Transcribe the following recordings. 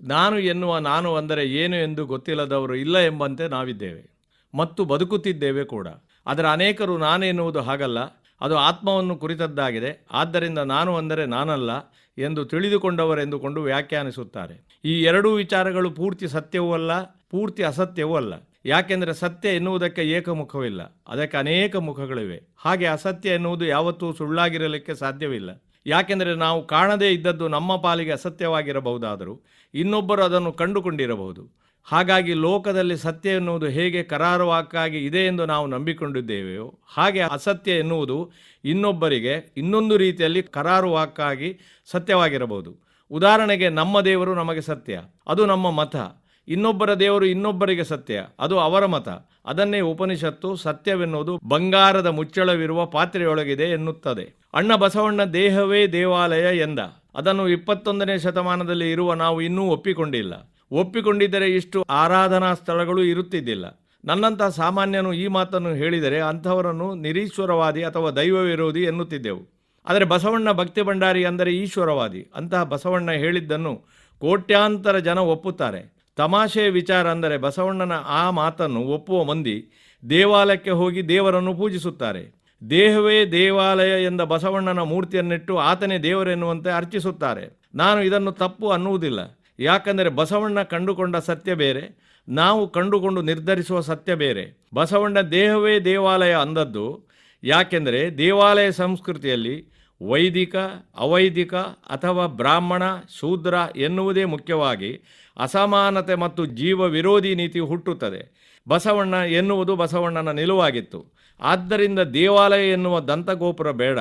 ನಾನು ಎನ್ನುವ ನಾನು ಅಂದರೆ ಏನು ಎಂದು ಗೊತ್ತಿಲ್ಲದವರು ಇಲ್ಲ ಎಂಬಂತೆ ನಾವಿದ್ದೇವೆ. ಮತ್ತು ಬದುಕುತ್ತಿದ್ದೇವೆ ಕೂಡ. ಅದರ ಅನೇಕರು ನಾನು ಎನ್ನುವುದು ಹಾಗಲ್ಲ. ಅದು ಆತ್ಮವನ್ನು ಕುರಿತದ್ದಾಗಿದೆ. ಆದ್ದರಿಂದ ನಾನು ಅಂದರೆ ನಾನಲ್ಲ ಎಂದು ತಿಳಿದುಕೊಂಡವರೆಂದುಕೊಂಡು ವ್ಯಾಖ್ಯಾನಿಸುತ್ತಾರೆ. ಈ ಎರಡೂ ವಿಚಾರಗಳು ಪೂರ್ತಿ ಸತ್ಯವೂ ಅಲ್ಲ, ಪೂರ್ತಿ ಅಸತ್ಯವೂ ಅಲ್ಲ. ಯಾಕೆಂದರೆ ಸತ್ಯ ಎನ್ನುವುದಕ್ಕೆ ಏಕಮುಖವಿಲ್ಲ. ಅದಕ್ಕೆ ಅನೇಕ ಮುಖಗಳಿವೆ. ಹಾಗೆ ಅಸತ್ಯ ಎನ್ನುವುದು ಯಾವತ್ತೂ ಸುಳ್ಳಾಗಿರಲಿಕ್ಕೆ ಸಾಧ್ಯವಿಲ್ಲ. ಯಾಕೆಂದರೆ ನಾವು ಕಾಣದೇ ಇದ್ದದ್ದು ನಮ್ಮ ಪಾಲಿಗೆ ಅಸತ್ಯವಾಗಿರಬಹುದಾದರೂ ಇನ್ನೊಬ್ಬರು ಅದನ್ನು ಕಂಡುಕೊಂಡಿರಬಹುದು. ಹಾಗಾಗಿ ಲೋಕದಲ್ಲಿ ಸತ್ಯ ಎನ್ನುವುದು ಹೇಗೆ ಕರಾರುವಾಕಾಗಿ ಇದೆ ಎಂದು ನಾವು ನಂಬಿಕೊಂಡಿದ್ದೇವೆಯೋ ಹಾಗೆ ಅಸತ್ಯ ಎನ್ನುವುದು ಇನ್ನೊಬ್ಬರಿಗೆ ಇನ್ನೊಂದು ರೀತಿಯಲ್ಲಿ ಕರಾರುವಾಕಾಗಿ ಸತ್ಯವಾಗಿರಬಹುದು. ಉದಾಹರಣೆಗೆ ನಮ್ಮ ದೇವರು ನಮಗೆ ಸತ್ಯ, ಅದು ನಮ್ಮ ಮತ. ಇನ್ನೊಬ್ಬರ ದೇವರು ಇನ್ನೊಬ್ಬರಿಗೆ ಸತ್ಯ. ಅದು ಅವರ ಮತ. ಅದನ್ನೇ ಉಪನಿಷತ್ತು ಸತ್ಯವೆನ್ನುವುದು ಬಂಗಾರದ ಮುಚ್ಚಳವಿರುವ ಪಾತ್ರೆಯೊಳಗಿದೆ ಎನ್ನುತ್ತದೆ. ಅಣ್ಣ ಬಸವಣ್ಣ ದೇಹವೇ ದೇವಾಲಯ ಎಂದ. ಅದನ್ನು ಇಪ್ಪತ್ತೊಂದನೇ ಶತಮಾನದಲ್ಲಿ ಇರುವ ನಾವು ಇನ್ನೂ ಒಪ್ಪಿಕೊಂಡಿಲ್ಲ. ಒಪ್ಪಿಕೊಂಡಿದ್ದರೆ ಇಷ್ಟು ಆರಾಧನಾ ಸ್ಥಳಗಳು ಇರುತ್ತಿದ್ದಿಲ್ಲ. ನನ್ನಂತಹ ಸಾಮಾನ್ಯನು ಈ ಮಾತನ್ನು ಹೇಳಿದರೆ ಅಂಥವರನ್ನು ನಿರೀಶ್ವರವಾದಿ ಅಥವಾ ದೈವ ವಿರೋಧಿ ಎನ್ನುತ್ತಿದ್ದೆವು. ಆದರೆ ಬಸವಣ್ಣ ಭಕ್ತಿ ಭಂಡಾರಿ ಅಂದರೆ ಈಶ್ವರವಾದಿ. ಅಂತಹ ಬಸವಣ್ಣ ಹೇಳಿದ್ದನ್ನು ಕೋಟ್ಯಾಂತರ ಜನ ಒಪ್ಪುತ್ತಾರೆ. ತಮಾಷೆಯ ವಿಚಾರ ಅಂದರೆ ಬಸವಣ್ಣನ ಆ ಮಾತನ್ನು ಒಪ್ಪುವ ಮಂದಿ ದೇವಾಲಯಕ್ಕೆ ಹೋಗಿ ದೇವರನ್ನು ಪೂಜಿಸುತ್ತಾರೆ. ದೇಹವೇ ದೇವಾಲಯ ಎಂದ ಬಸವಣ್ಣನ ಮೂರ್ತಿಯನ್ನಿಟ್ಟು ಆತನೇ ದೇವರೆನ್ನುವಂತೆ ಅರ್ಚಿಸುತ್ತಾರೆ. ನಾನು ಇದನ್ನು ತಪ್ಪು ಅನ್ನುವುದಿಲ್ಲ. ಯಾಕಂದರೆ ಬಸವಣ್ಣ ಕಂಡುಕೊಂಡ ಸತ್ಯ ಬೇರೆ, ನಾವು ಕಂಡುಕೊಂಡು ನಿರ್ಧರಿಸುವ ಸತ್ಯ ಬೇರೆ. ಬಸವಣ್ಣ ದೇಹವೇ ದೇವಾಲಯ ಅಂದದ್ದು. ಯಾಕೆಂದರೆ ದೇವಾಲಯ ಸಂಸ್ಕೃತಿಯಲ್ಲಿ ವೈದಿಕ, ಅವೈದಿಕ ಅಥವಾ ಬ್ರಾಹ್ಮಣ, ಶೂದ್ರ ಎನ್ನುವುದೇ ಮುಖ್ಯವಾಗಿ ಅಸಮಾನತೆ ಮತ್ತು ಜೀವ ವಿರೋಧಿ ನೀತಿ ಹುಟ್ಟುತ್ತದೆ. ಬಸವಣ್ಣ ಎನ್ನುವುದು ಬಸವಣ್ಣನ ನಿಲುವಾಗಿತ್ತು. ಆದ್ದರಿಂದ ದೇವಾಲಯ ಎನ್ನುವ ದಂತಗೋಪುರ ಬೇಡ.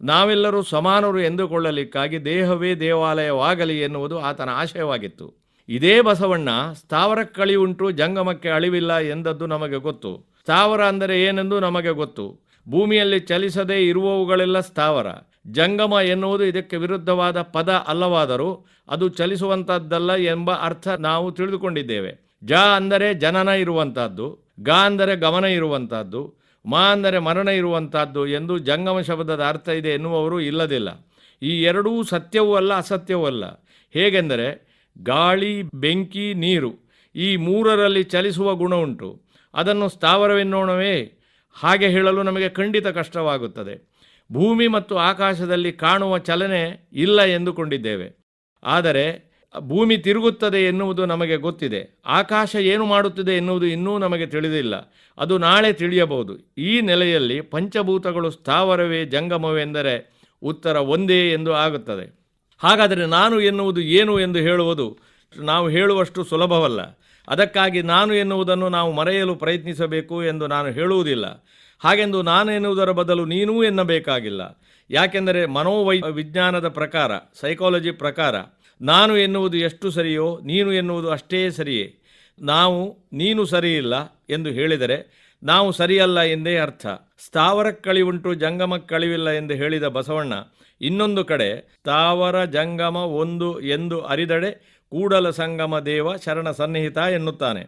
ನಾವೆಲ್ಲರೂ ಸಮಾನರು ಎಂದುಕೊಳ್ಳಲಿಕ್ಕಾಗಿ ದೇಹವೇ ದೇವಾಲಯವಾಗಲಿ ಎನ್ನುವುದು ಆತನ ಆಶಯವಾಗಿತ್ತು. ಇದೇ ಬಸವಣ್ಣ ಸ್ಥಾವರಕ್ಕಳಿ ಉಂಟು, ಜಂಗಮಕ್ಕೆ ಅಳಿವಿಲ್ಲ ಎಂದದ್ದು ನಮಗೆ ಗೊತ್ತು. ಸ್ಥಾವರ ಅಂದರೆ ಏನೆಂದು ನಮಗೆ ಗೊತ್ತು. ಭೂಮಿಯಲ್ಲಿ ಚಲಿಸದೇ ಇರುವವುಗಳೆಲ್ಲ ಸ್ಥಾವರ. ಜಂಗಮ ಎನ್ನುವುದು ಇದಕ್ಕೆ ವಿರುದ್ಧವಾದ ಪದ ಅಲ್ಲವಾದರೂ ಅದು ಚಲಿಸುವಂಥದ್ದಲ್ಲ ಎಂಬ ಅರ್ಥ ನಾವು ತಿಳಿದುಕೊಂಡಿದ್ದೇವೆ. ಜ ಅಂದರೆ ಜನನ ಇರುವಂತಹದ್ದು ಗ ಅಂದರೆ ಗಮನ ಇರುವಂತಹದ್ದು, ಮಾ ಅಂದರೆ ಮರಣ ಇರುವಂತಹದ್ದು ಎಂದು ಜಂಗಮ ಶಬ್ದದ ಅರ್ಥ ಇದೆ ಎನ್ನುವವರು ಇಲ್ಲದಿಲ್ಲ. ಈ ಎರಡೂ ಸತ್ಯವೂ ಅಲ್ಲ, ಅಸತ್ಯವೂ ಅಲ್ಲ. ಹೇಗೆಂದರೆ ಗಾಳಿ, ಬೆಂಕಿ, ನೀರು ಈ ಮೂರರಲ್ಲಿ ಚಲಿಸುವ ಗುಣ ಉಂಟು. ಅದನ್ನು ಸ್ಥಾವರವೆನ್ನೋಣವೇ ಹಾಗೆ ಹೇಳಲು ನಮಗೆ ಖಂಡಿತ ಕಷ್ಟವಾಗುತ್ತದೆ. ಭೂಮಿ ಮತ್ತು ಆಕಾಶದಲ್ಲಿ ಕಾಣುವ ಚಲನೆ ಇಲ್ಲ ಎಂದುಕೊಂಡಿದ್ದೇವೆ. ಆದರೆ ಭೂಮಿ ತಿರುಗುತ್ತದೆ ಎನ್ನುವುದು ನಮಗೆ ಗೊತ್ತಿದೆ. ಆಕಾಶ ಏನು ಮಾಡುತ್ತಿದೆ ಎನ್ನುವುದು ಇನ್ನೂ ನಮಗೆ ತಿಳಿದಿಲ್ಲ. ಅದು ನಾಳೆ ತಿಳಿಯಬಹುದು. ಈ ನೆಲೆಯಲ್ಲಿ ಪಂಚಭೂತಗಳು ಸ್ಥಾವರವೇ ಜಂಗಮವೆಂದರೆ ಉತ್ತರ ಒಂದೇ ಎಂದು ಆಗುತ್ತದೆ. ಹಾಗಾದರೆ ನಾನು ಎನ್ನುವುದು ಏನು ಎಂದು ಹೇಳುವುದು? ನಾವು ಹೇಳುವಷ್ಟು ಸುಲಭವಲ್ಲ. ಅದಕ್ಕಾಗಿ ನಾನು ಎನ್ನುವುದನ್ನು ನಾವು ಮರೆಯಲು ಪ್ರಯತ್ನಿಸಬೇಕು ಎಂದು ನಾನು ಹೇಳುವುದಿಲ್ಲ. ಹಾಗೆಂದು ನಾನು ಎನ್ನುವುದರ ಬದಲು ನೀನೂ ಎನ್ನಬೇಕಾಗಿಲ್ಲ. ಯಾಕೆಂದರೆ ಮನೋವೈ ವಿಜ್ಞಾನದ ಪ್ರಕಾರ ಸೈಕಾಲಜಿ ಪ್ರಕಾರ, ನಾನು ಎನ್ನುವುದು ಎಷ್ಟು ಸರಿಯೋ, ನೀನು ಎನ್ನುವುದು ಅಷ್ಟೇ ಸರಿಯೇ. ನಾವು, ನೀನು ಸರಿಯಿಲ್ಲ ಎಂದು ಹೇಳಿದರೆ ನಾವು ಸರಿಯಲ್ಲ ಎಂದೇ ಅರ್ಥ. ಸ್ಥಾವರಕ್ಕಳಿವುಂಟು ಜಂಗಮಕ್ಕಳಿವಿಲ್ಲ ಎಂದು ಹೇಳಿದ ಬಸವಣ್ಣ, ಇನ್ನೊಂದು ಕಡೆ, ಸ್ಥಾವರ, ಜಂಗಮ ಒಂದು ಎಂದು ಅರಿದಡೆ ಕೂಡಲ ಸಂಗಮ ದೇವ ಶರಣ ಸನ್ನಿಹಿತ ಎನ್ನುತ್ತಾನೆ.